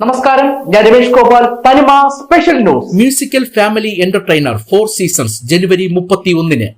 നമസ്കാരം. ഞാൻ Ramesh Gopal. Thanima special news musical family entertainer four seasons ജനുവരി മുപ്പത്തി ഒന്നിന്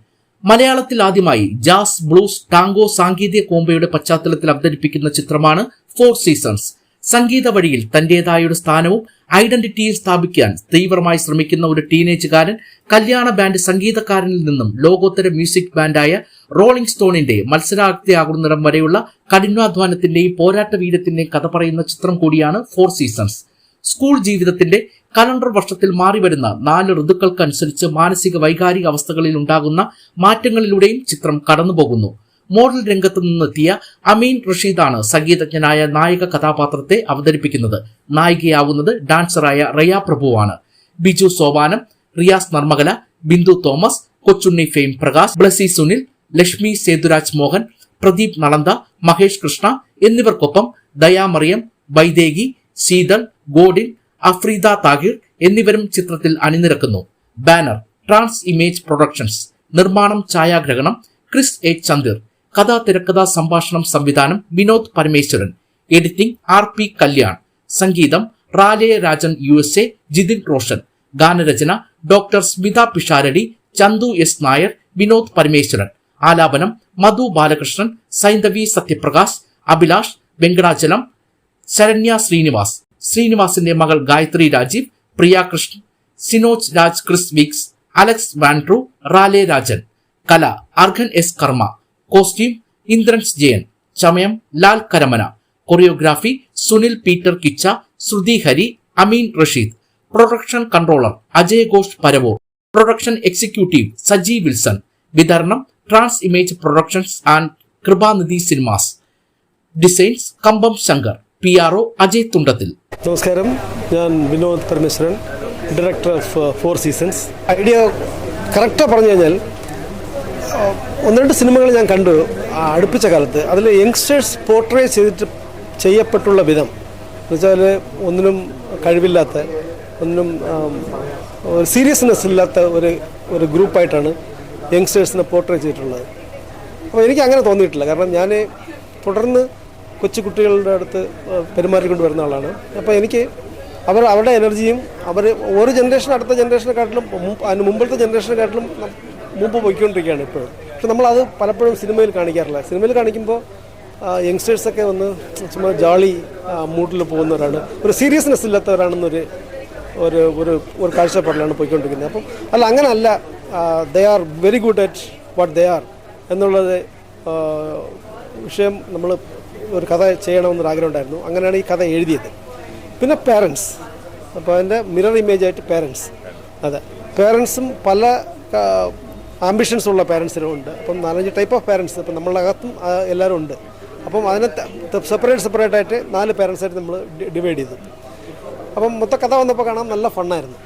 മലയാളത്തിൽ ആദ്യമായി ജാസ് ബ്ലൂസ് ടാങ്കോ സാങ്കേതിക കോമ്പയുടെ പശ്ചാത്തലത്തിൽ അവതരിപ്പിക്കുന്ന ചിത്രമാണ് ഫോർ സീസൺസ് സംഗീത വഴിയിൽ തന്റേതായ ഒരു സ്ഥാനവും ഐഡന്റിറ്റിയും സ്ഥാപിക്കാൻ തീവ്രമായി ശ്രമിക്കുന്ന ഒരു ടീനേജുകാരൻ കല്യാണ ബാൻഡ് സംഗീതക്കാരനിൽ നിന്നും ലോകോത്തര മ്യൂസിക് ബാൻഡായ റോളിംഗ് സ്റ്റോണിന്റെ മത്സരാർത്ഥിയാകുന്നിടം വരെയുള്ള കഠിനാധ്വാനത്തിന്റെയും പോരാട്ട വീരത്തിന്റെയും കഥ പറയുന്ന ചിത്രം കൂടിയാണ് ഫോർ സീസൺസ് സ്കൂൾ ജീവിതത്തിന്റെ കലണ്ടർ വർഷത്തിൽ മാറിവരുന്ന നാല് ഋതുക്കൾക്കനുസരിച്ച് മാനസിക വൈകാരിക അവസ്ഥകളിൽ ഉണ്ടാകുന്ന മാറ്റങ്ങളിലൂടെയും ചിത്രം കടന്നുപോകുന്നു. മോഡൽ രംഗത്ത് നിന്നെത്തിയ അമീൻ റഷീദാണ് സംഗീതജ്ഞനായ നായക കഥാപാത്രത്തെ അവതരിപ്പിക്കുന്നത്. നായികയാവുന്നത് ഡാൻസറായ റയ പ്രഭുവാണ്. ബിജു സോപാനം റിയാസ് നർമ്മകല ബിന്ദു തോമസ് കൊച്ചുണ്ണി ഫെയിം പ്രകാശ് ബ്ലസി സുനിൽ ലക്ഷ്മി സേതുരാജ് മോഹൻ പ്രദീപ് നളന്ത മഹേഷ് കൃഷ്ണ എന്നിവർക്കൊപ്പം ദയാമറിയം വൈദേകി ശീതൾ ഗോഡിൻ അഫ്രീദ താഹിർ എന്നിവരും ചിത്രത്തിൽ അണിനിരക്കുന്നു. ബാനർ ട്രാൻസ് ഇമേജ് പ്രൊഡക്ഷൻസ് നിർമ്മാണം ഛായാഗ്രഹണം ക്രിസ് എ ചന്ദിർ. കഥാ തിരക്കഥാ സംഭാഷണം സംവിധാനം Vinod Parameswaran. Editing R P Kalyan. സംഗീതം Ralley Rajan U S A Jithin Roshan. ഗാനരചന ഡോക്ടർ സ്മിത പിഷാരടി ചന്തു എസ് നായർ വിനോദ് പരമേശ്വരൻ. ആലാപനം മധു ബാലകൃഷ്ണൻ സൈന്ദവി സത്യപ്രകാശ് അഭിലാഷ് വെങ്കടാചലം ശരണ്യ ശ്രീനിവാസ്. ശ്രീനിവാസിന്റെ മകൾ Gayathri Rajeev Priya Krishnan Sinoj Raj Chris Wicks Alex വാൻഡ്രു Ralley Rajan കല അർഘൻ എസ് കർമ്മ. കോസ്റ്റ്യൂം ഇന്ദ്രൻസ് ജയൻ. ചമയം Lal Karamana. Choreography Sunil Peter Kicha Sruthi Hari Ameen Rasheed. Production controller Ajay Ghosh Paravoor. Production executive Saji Wilson. വിതരണം trans image productions and Kripanidhi cinemas. Designs Kambam Shankar. P R O Ajay Thundathil. നമസ്കാരം. ഞാൻ Vinod Parameswaran director of four seasons idea കറക്റ്റാണ് പറഞ്ഞു കഴിഞ്ഞാൽ ഒന്ന് രണ്ട് സിനിമകൾ ഞാൻ കണ്ടു. അടുപ്പിച്ച കാലത്ത്. അതിൽ യങ്സ്റ്റേഴ്സ് പോർട്രേ ചെയ്തിട്ട് ചെയ്യപ്പെട്ടുള്ള വിധം. എന്നുവെച്ചാൽ ഒന്നിനും കഴിവില്ലാത്ത ഒന്നിനും സീരിയസ്നെസ് ഇല്ലാത്ത ഒരു ഒരു ഗ്രൂപ്പായിട്ടാണ് യങ്സ്റ്റേഴ്സിനെ പോർട്രേ ചെയ്തിട്ടുള്ളത്. അപ്പോൾ എനിക്ക് അങ്ങനെ തോന്നിയിട്ടില്ല. കാരണം ഞാൻ തുടർന്ന് കൊച്ചു കുട്ടികളുടെ അടുത്ത് പെരുമാറിക്കൊണ്ട് വരുന്ന ആളാണ്. അപ്പോൾ എനിക്ക് അവർ അവരുടെ എനർജിയും അവർ ഒരു ജനറേഷൻ അടുത്ത ജനറേഷനെക്കാട്ടിലും അതിന് മുമ്പത്തെ ജനറേഷനെക്കാട്ടിലും മുമ്പ് പോയിക്കൊണ്ടിരിക്കുകയാണ് ഇപ്പോഴും. പക്ഷെ നമ്മളത് പലപ്പോഴും സിനിമയിൽ കാണിക്കാറില്ല. സിനിമയിൽ കാണിക്കുമ്പോൾ യങ്സ്റ്റേഴ്സൊക്കെ വന്ന് ചുമ്മാ ജാളി മൂഡിൽ പോകുന്നവരാണ് ഒരു സീരിയസ്നെസ് ഇല്ലാത്തവരാണെന്നൊരു ഒരു ഒരു ഒരു കാഴ്ചപ്പാടിലാണ് പോയിക്കൊണ്ടിരിക്കുന്നത്. അപ്പം അല്ല അങ്ങനല്ല. They are very good at what they are എന്നുള്ളത് വിഷയം നമ്മൾ ഒരു കഥ ചെയ്യണമെന്നൊരു ആഗ്രഹം ഉണ്ടായിരുന്നു അങ്ങനെയാണ് ഈ കഥ എഴുതിയത്. പിന്നെ പേരൻസ് അപ്പോൾ അതിന്റെ മിറർ ഇമേജായിട്ട് പേരൻസ് അതെ. പേരൻസും പല ആംബിഷൻസ് ഉള്ള പേരൻസിനും ഉണ്ട് അപ്പം നാലഞ്ച് ടൈപ്പ് ഓഫ് പേരൻസ് ഇപ്പം നമ്മളുടെ അകത്തും എല്ലാവരും ഉണ്ട്. അപ്പം അതിനെ സെപ്പറേറ്റ് സെപ്പറേറ്റ് ആയിട്ട് നാല് പാരൻസായിട്ട് നമ്മൾ ഡിവൈഡ് ചെയ്തു. അപ്പം മൊത്ത കഥ വന്നപ്പോൾ കാണാൻ നല്ല ഫണ്ണായിരുന്നു.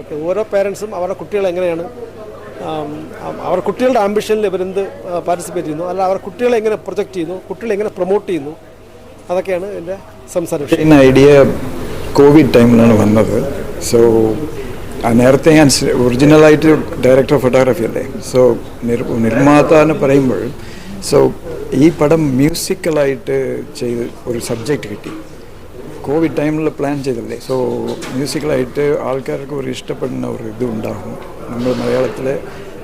ഓക്കെ ഓരോ പേരൻസും അവരുടെ കുട്ടികൾ എങ്ങനെയാണ് അവർ കുട്ടികളുടെ ആംബിഷനിൽ ഇവരെന്ത് പാർട്ടിസിപ്പേറ്റ് ചെയ്യുന്നു? അല്ല അവർ കുട്ടികളെ എങ്ങനെ പ്രൊജക്റ്റ് ചെയ്യുന്നു? കുട്ടികളെ എങ്ങനെ പ്രൊമോട്ട് ചെയ്യുന്നു? അതൊക്കെയാണ് എന്റെ സംസാരം. ഐഡിയ കോവിഡ് ടൈമിലാണ് വന്നത്. സോ നേരത്തെ ഞാൻ ഒറിജിനലായിട്ട് ഡയറക്ടർ ഫോട്ടോഗ്രാഫി അല്ലേ? സോ നിർമ്മാത എന്ന് പറയുമ്പോൾ സോ ഈ പടം മ്യൂസിക്കലായിട്ട് ചെയ്ത് ഒരു സബ്ജക്റ്റ് കിട്ടി. കോവിഡ് ടൈമിൽ പ്ലാൻ ചെയ്തല്ലേ? സോ മ്യൂസിക്കലായിട്ട് ആൾക്കാർക്ക് ഒരു ഇഷ്ടപ്പെടുന്ന ഒരു ഇത് ഉണ്ടാകും നമ്മൾ മലയാളത്തിൽ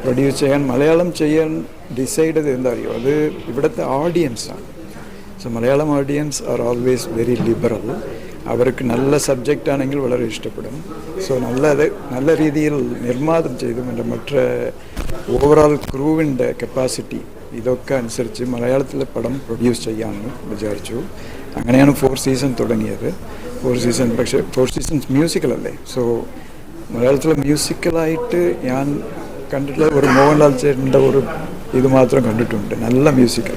പ്രൊഡ്യൂസ് ചെയ്യാൻ മലയാളം ചെയ്യാൻ ഡിസൈഡ് ചെയ്ത് എന്താ അറിയോ? അത് ഇവിടുത്തെ ഓഡിയൻസാണ് so Malayalam audience are always very liberal അവർക്ക് നല്ല സബ്ജക്റ്റ് ആണെങ്കിൽ വളരെ ഇഷ്ടപ്പെടും. സോ നല്ലത് നല്ല രീതിയിൽ നിർമ്മാതം ചെയ്തു. എന്റെ മറ്റ ഓവറോൾ ക്രൂവിന്റെ കപ്പാസിറ്റി ഇതൊക്കെ അനുസരിച്ച് മലയാളത്തിലെ പടം പ്രൊഡ്യൂസ് ചെയ്യാമെന്ന് വിചാരിച്ചു. അങ്ങനെയാണ് ഫോർ സീസൺ തുടങ്ങിയത്. ഫോർ സീസൺ പക്ഷേ ഫോർ സീസൺസ് മ്യൂസിക്കലല്ലേ സോ മലയാളത്തിലെ മ്യൂസിക്കലായിട്ട് ഞാൻ കണ്ടിട്ടുള്ള ഒരു മോഹൻലാൽ ചേട്ടന്റെ ഒരു ഇത് മാത്രം കണ്ടിട്ടുണ്ട്. നല്ല മ്യൂസിക്കൽ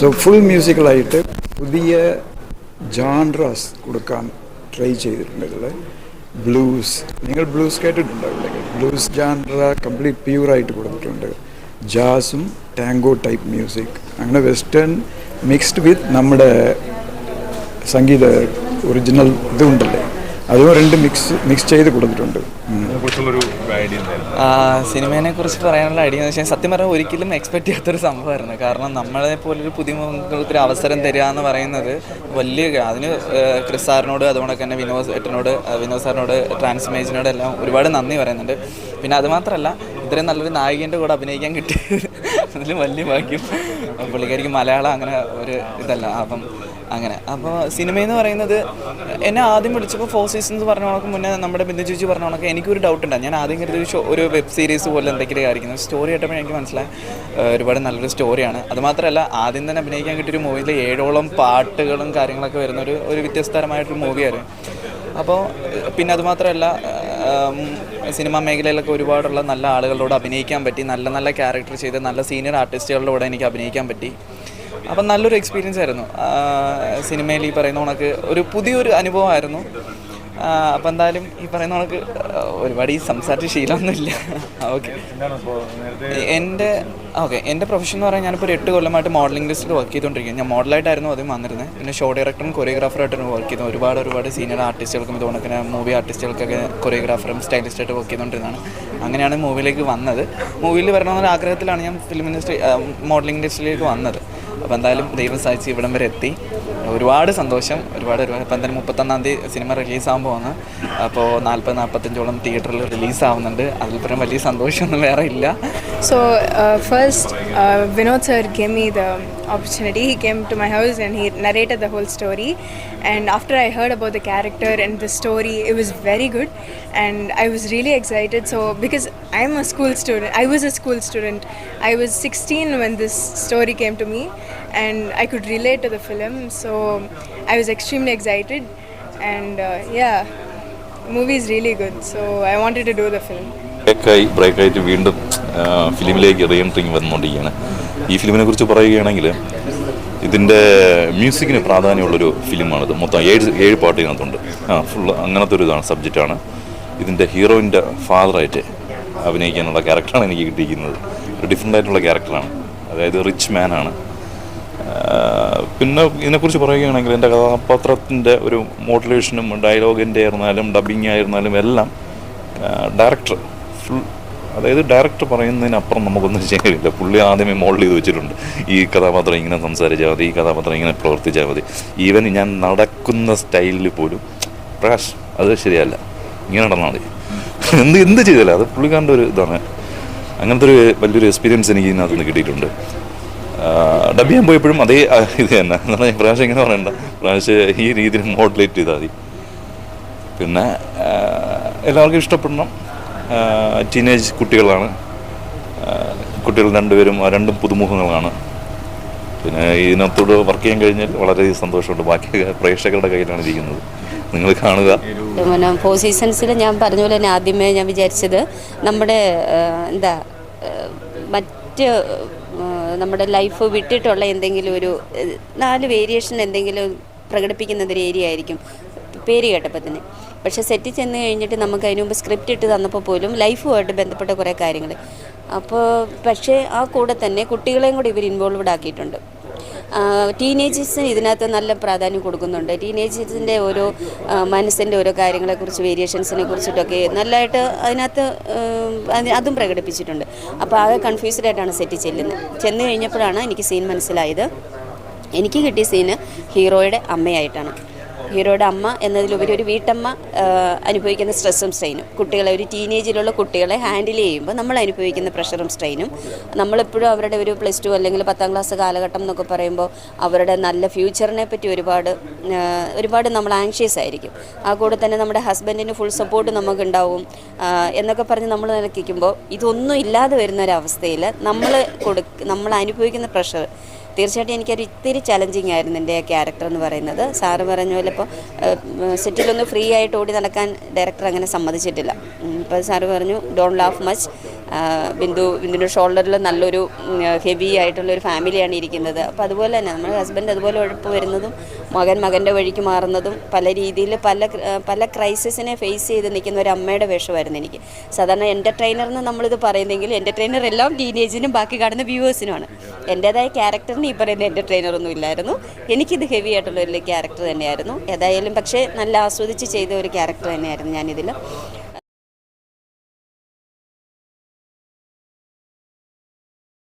സോ ഫുൾ മ്യൂസിക്കലായിട്ട് പുതിയ ജാൻഡ്രാസ് കൊടുക്കാൻ ട്രൈ ചെയ്തിട്ടുണ്ട് ഇതിൽ ബ്ലൂസ് നിങ്ങൾ ബ്ലൂസ് കേട്ടിട്ടുണ്ടാവില്ലേ? ബ്ലൂസ് ജാൻഡ്ര കംപ്ലീറ്റ് പ്യൂറായിട്ട് കൊടുത്തിട്ടുണ്ട്. ജാസും ടാങ്കോ ടൈപ്പ് മ്യൂസിക് അങ്ങനെ വെസ്റ്റേൺ മിക്സ്ഡ് വിത്ത് നമ്മുടെ സംഗീത ഒറിജിനൽ ഇതുണ്ടല്ലേ? അതും രണ്ട് മിക്സ് മിക്സ് ചെയ്ത് കൊടുത്തിട്ടുണ്ട്. ഐഡിയ സിനിമേനെ കുറിച്ച് പറയാനുള്ള ഐഡിയ എന്ന് വെച്ചാൽ സത്യം പറഞ്ഞാൽ ഒരിക്കലും എക്സ്പെക്ട് ചെയ്യാത്തൊരു സംഭവമായിരുന്നു. കാരണം നമ്മളെ പോലൊരു പുതിയ അവസരം തരിക എന്ന് പറയുന്നത് വലിയ അതിന് ക്രിസ് സാറിനോട് അതുകൊണ്ടൊക്കെ തന്നെ വിനോദ് ഏട്ടനോട് വിനോദ് സാറിനോട് ട്രാൻസ്മേജിനോട് എല്ലാം ഒരുപാട് നന്ദി പറയുന്നുണ്ട്. പിന്നെ അതുമാത്രമല്ല ഇത്രയും നല്ലൊരു നായികന്റെ കൂടെ അഭിനയിക്കാൻ കിട്ടിയത് അതിൽ വലിയ ഭാഗ്യം. പുള്ളിക്കാരിക്ക് മലയാളം അങ്ങനെ ഒരു ഇതല്ല. അപ്പം അങ്ങനെ. അപ്പോൾ സിനിമയെന്ന് പറയുന്നത് എന്നെ ആദ്യം വിളിച്ചപ്പോൾ ഫോർ സീസൺസ് പറഞ്ഞ കണക്ക് മുന്നേ നമ്മുടെ ബിന്ദു ചേച്ചി പറഞ്ഞ കണക്ക് എനിക്കൊരു ഡൗട്ട് ഉണ്ടായി. ഞാൻ ആദ്യം കരുതി ഒരു വെബ് സീരീസ് പോലെ എന്തെങ്കിലും ആയിരിക്കും. സ്റ്റോറി ആയിട്ടപ്പോൾ എനിക്ക് മനസ്സിലായി ഒരുപാട് നല്ലൊരു സ്റ്റോറിയാണ് അതുമാത്രമല്ല ആദ്യം തന്നെ അഭിനയിക്കാൻ കിട്ടിയൊരു മൂവിയിൽ ഏഴോളം പാട്ടുകളും കാര്യങ്ങളൊക്കെ വരുന്ന ഒരു ഒരു മൂവിയായിരുന്നു അപ്പോൾ പിന്നെ അതുമാത്രമല്ല സിനിമാ മേഖലയിലൊക്കെ ഒരുപാടുള്ള നല്ല ആളുകളോട് അഭിനയിക്കാൻ പറ്റി നല്ല നല്ല ക്യാരക്ടർ ചെയ്ത് നല്ല സീനിയർ ആർട്ടിസ്റ്റുകളുടെ കൂടെ എനിക്ക് അഭിനയിക്കാൻ പറ്റി. അപ്പം നല്ലൊരു എക്സ്പീരിയൻസ് ആയിരുന്നു. സിനിമയിൽ ഈ പറയുന്ന കണക്ക് ഒരു പുതിയൊരു അനുഭവമായിരുന്നു. അപ്പം എന്തായാലും ഈ പറയുന്ന കണക്ക് ഒരുപാട് ഈ സംസാരിച്ച ശീലമൊന്നുമില്ല. ഓക്കെ. എന്റെ ഓക്കെ. എന്റെ പ്രൊഫഷൻ എന്ന് പറയാൻ ഞാനിപ്പോൾ ഒരു എട്ട് കൊല്ലമായിട്ട് മോഡലിംഗ് ലിസ്റ്റിൽ വർക്ക് ചെയ്തുകൊണ്ടിരിക്കുന്നത് ഞാൻ മോഡലായിട്ടായിരുന്നു ആദ്യം വന്നിരുന്നത് പിന്നെ ഷോ ഡയറക്ടറും കൊറിയോഗ്രാഫറായിട്ടാണ് വർക്ക് ചെയ്തത്. ഒരുപാട് ഒരുപാട് സീനിയർ ആർട്ടിസ്റ്റുകൾക്കും ഇതുകൊണ്ടൊക്കെ മൂവി ആർട്ടിസ്റ്റുകൾക്കൊക്കെ കൊറിയോഗ്രാഫറും സ്റ്റൈലിസ്റ്റായിട്ട് വർക്ക് ചെയ്തുകൊണ്ടിരുന്നതാണ് അങ്ങനെയാണ് മൂവിയിലേക്ക് വന്നത്. മൂവിയിൽ വരണമെന്നൊരു ആഗ്രഹത്തിലാണ് ഞാൻ ഫിലിം ഇൻഡസ്ട്രി മോഡലിംഗ് ഇൻഡസ്ട്രിയിലേക്ക് വന്നത്. അപ്പോൾ എന്തായാലും ദൈവം സാധിച്ച് ഇവിടം വരെ എത്തി. ഒരുപാട് സന്തോഷം. ഒരുപാട് ഒരുപാട്. ഇപ്പം എന്തായാലും മുപ്പത്തൊന്നാം തീയതി സിനിമ റിലീസാകാൻ വന്ന് അപ്പോൾ നാൽപ്പത് നാൽപ്പത്തഞ്ചോളം തിയേറ്ററിൽ റിലീസാവുന്നുണ്ട്. അതിൽ പറയാൻ വലിയ സന്തോഷമൊന്നും വേറെ ഇല്ല. So uh, first, uh, Vinod sir gave me the opportunity. He came to my house and he narrated the whole story. And after I heard about the character and the story, it was very good, and I was really excited. So because I'm a school student, I was a school student. I was 16 when this story came to me, and I could relate to the film. So I was extremely excited, and uh, yeah, movie is really good. So I wanted to do the film. ബ്രേക്കായി ബ്രേക്കായിട്ട് വീണ്ടും ആ, ഫിലിമിലേക്ക് re entering വന്നുകൊണ്ടിരിക്കുകയാണ്. ഈ ഫിലിമിനെ കുറിച്ച് പറയുകയാണെങ്കിൽ ഇതിന്റെ മ്യൂസിക്കിന് പ്രാധാന്യമുള്ളൊരു ഫിലിമാണിത്. മൊത്തം ഏഴ് ഏഴ് പാട്ട് ഇതിനകത്തുണ്ട് ആ ഫുള്ള് അങ്ങനത്തെ ഒരു ഇതാണ് സബ്ജക്റ്റാണ്. ഇതിന്റെ ഹീറോയിന്റെ ഫാദറായിട്ട് അഭിനയിക്കാനുള്ള ക്യാരക്ടറാണ് എനിക്ക് കിട്ടിയിരിക്കുന്നത്. ഒരു ഡിഫറെന്റ് ആയിട്ടുള്ള ക്യാരക്ടറാണ്. അതായത് റിച്ച് മാനാണ് പിന്നെ ഇതിനെക്കുറിച്ച് പറയുകയാണെങ്കിൽ എന്റെ കഥാപാത്രത്തിന്റെ ഒരു മോട്ടിവേഷനും ഡയലോഗിന്റെ ആയിരുന്നാലും ഡബിങ് ആയിരുന്നാലും എല്ലാം ഡയറക്ടർ ഫുൾ അതായത് ഡയറക്ടർ പറയുന്നതിനപ്പുറം നമുക്കൊന്നും ചെയ്യാൻ കഴിയില്ല പുള്ളി ആദ്യമേ മോൾഡ് ചെയ്ത് വെച്ചിട്ടുണ്ട്. ഈ കഥാപാത്രം ഇങ്ങനെ സംസാരിച്ചാൽ മതി ഈ കഥാപാത്രം ഇങ്ങനെ പ്രവർത്തിച്ചാൽ മതി. ഈവൻ ഞാൻ നടക്കുന്ന സ്റ്റൈലിൽ പോലും പ്രകാശ് അത് ശരിയല്ല. ഇങ്ങനെ നടന്നാൽ മതി. എന്ത് എന്ത് ചെയ്തില്ല അത് പുള്ളിക്കാരന്റെ ഒരു ഇതാണ്. അങ്ങനത്തെ ഒരു വലിയൊരു എക്സ്പീരിയൻസ് എനിക്ക് ഇതിനകത്ത് നിന്ന് കിട്ടിയിട്ടുണ്ട്. ഡബ് ചെയ്യാൻ പോയപ്പോഴും അതേ ഇത് തന്നെ. പറയുക പ്രാവശ്യം ഇങ്ങനെ പറയണ്ട. പ്രാവശ്യം ഈ രീതിയിൽ മോഡുലേറ്റ് ചെയ്താൽ മതി. പിന്നെ എല്ലാവർക്കും ഇഷ്ടപ്പെടണം. ടീനേജ് കുട്ടികളാണ്. കുട്ടികൾ രണ്ടുപേരും രണ്ടും പുതുമുഖങ്ങളാണ്. പിന്നെ ഇതിനകത്തോട് വർക്ക് ചെയ്യാൻ കഴിഞ്ഞാൽ വളരെയധികം സന്തോഷമുണ്ട്. ബാക്കി പ്രേക്ഷകരുടെ കയ്യിലാണ് ഇരിക്കുന്നത്. നിങ്ങൾ കാണുക. പിന്നെ ഫോർ സീസൺസിൽ ഞാൻ പറഞ്ഞ പോലെ തന്നെ ആദ്യമേ ഞാൻ വിചാരിച്ചത് നമ്മുടെ എന്താ മറ്റ് നമ്മുടെ ലൈഫ് വിട്ടിട്ടുള്ള എന്തെങ്കിലും ഒരു നാല് വേരിയേഷൻ എന്തെങ്കിലും പ്രകടിപ്പിക്കുന്ന ഒരു ഏരിയ ആയിരിക്കും. പേര് കേട്ടപ്പോൾ തന്നെ. പക്ഷേ സെറ്റിൽ ചെന്ന് കഴിഞ്ഞിട്ട് നമുക്ക് അതിന് മുമ്പ് സ്ക്രിപ്റ്റ് ഇട്ട് തന്നപ്പോൾ പോലും ലൈഫുമായിട്ട് ബന്ധപ്പെട്ട കുറേ കാര്യങ്ങൾ അപ്പോൾ പക്ഷേ ആ കൂടെ തന്നെ കുട്ടികളെയും കൂടി ഇവർ ഇൻവോൾവ്ഡ് ആക്കിയിട്ടുണ്ട്. ടീനേജേഴ്സിന് ഇതിനകത്ത് നല്ല പ്രാധാന്യം കൊടുക്കുന്നുണ്ട്. ടീനേജേഴ്സിന്റെ ഓരോ മനസ്സിന്റെ ഓരോ കാര്യങ്ങളെക്കുറിച്ച് വേരിയേഷൻസിനെ കുറിച്ചിട്ടൊക്കെ നല്ലതായിട്ട് അതിനകത്ത് അതും പ്രകടിപ്പിച്ചിട്ടുണ്ട്. അപ്പോൾ ആകെ കൺഫ്യൂസ്ഡ് ആയിട്ടാണ് സെറ്റ് ചെല്ലുന്നത്. ചെന്ന് കഴിഞ്ഞപ്പോഴാണ് എനിക്ക് സീൻ മനസ്സിലായത്. എനിക്ക് കിട്ടിയ സീന് ഹീറോയുടെ അമ്മയായിട്ടാണ്. ഹീറോയുടെ അമ്മ എന്നതിലുപരി ഒരു വീട്ടമ്മ അനുഭവിക്കുന്ന സ്ട്രെസ്സും സ്ട്രെയിനും കുട്ടികളെ ഒരു ടീനേജിലുള്ള കുട്ടികളെ ഹാൻഡിൽ ചെയ്യുമ്പോൾ നമ്മൾ അനുഭവിക്കുന്ന പ്രഷറും സ്ട്രെയിനും നമ്മളെപ്പോഴും അവരുടെ ഒരു പ്ലസ് ടു അല്ലെങ്കിൽ പത്താം ക്ലാസ് കാലഘട്ടം എന്നൊക്കെ പറയുമ്പോൾ അവരുടെ നല്ല ഫ്യൂച്ചറിനെ പറ്റി ഒരുപാട് ഒരുപാട് നമ്മൾ ആങ്ഷ്യസ് ആയിരിക്കും. ആ കൂടെ തന്നെ നമ്മുടെ ഹസ്ബൻഡിന് ഫുൾ സപ്പോർട്ട് നമുക്കുണ്ടാവും എന്നൊക്കെ പറഞ്ഞ് നമ്മൾ നിലക്കിക്കുമ്പോൾ ഇതൊന്നും ഇല്ലാതെ വരുന്ന ഒരവസ്ഥയിൽ നമ്മൾ കൊടു നമ്മൾ അനുഭവിക്കുന്ന പ്രഷർ തീർച്ചയായിട്ടും എനിക്കൊരു ഇത്തിരി ചലഞ്ചിങ് ആയിരുന്നു എന്റെ ക്യാരക്ടർ എന്ന് പറയുന്നത്. സാറ് പറഞ്ഞ പോലെ ഇപ്പോൾ സെറ്റിലൊന്ന് ഫ്രീ ആയിട്ട് ഓടി നടക്കാൻ ഡയറക്ടർ അങ്ങനെ സമ്മതിച്ചിട്ടില്ല. ഇപ്പോൾ സാറ് പറഞ്ഞു ഡോണ്ട് ലാഫ് മച്ച് ബിന്ദു ബിന്ദുവിന്റെ ഷോൾഡറിൽ നല്ലൊരു ഹെവി ആയിട്ടുള്ള ഒരു ഫാമിലിയാണ് ഇരിക്കുന്നത്. അപ്പോൾ അതുപോലെ തന്നെ നമ്മുടെ ഹസ്ബൻഡ് അതുപോലെ ഉഴപ്പ് വരുന്നതും മകൻ മകന്റെ വഴിക്ക് മാറുന്നതും പല രീതിയിൽ പല പല ക്രൈസിസിനെ ഫേസ് ചെയ്ത് നിൽക്കുന്ന ഒരു അമ്മയുടെ വേഷമായിരുന്നു എനിക്ക്. സാധാരണ എന്റർടൈനർ എന്ന് നമ്മളിത് പറയുന്നെങ്കിൽ എന്റർടൈനർ എല്ലാം ടീനേജിനും ബാക്കി കാണുന്ന വ്യൂവേഴ്സിനുമാണ്. എന്റേതായ ക്യാരക്ടറിന് ഈ പറയുന്ന എന്റർടൈനർ ഒന്നും ഇല്ലായിരുന്നു. എനിക്കിത് ഹെവി ആയിട്ടുള്ള ഒരു ക്യാരക്ടർ തന്നെയായിരുന്നു. ഏതായാലും പക്ഷേ നല്ല ആസ്വദിച്ച് ചെയ്ത ഒരു ക്യാരക്ടർ തന്നെയായിരുന്നു ഞാനിതിൽ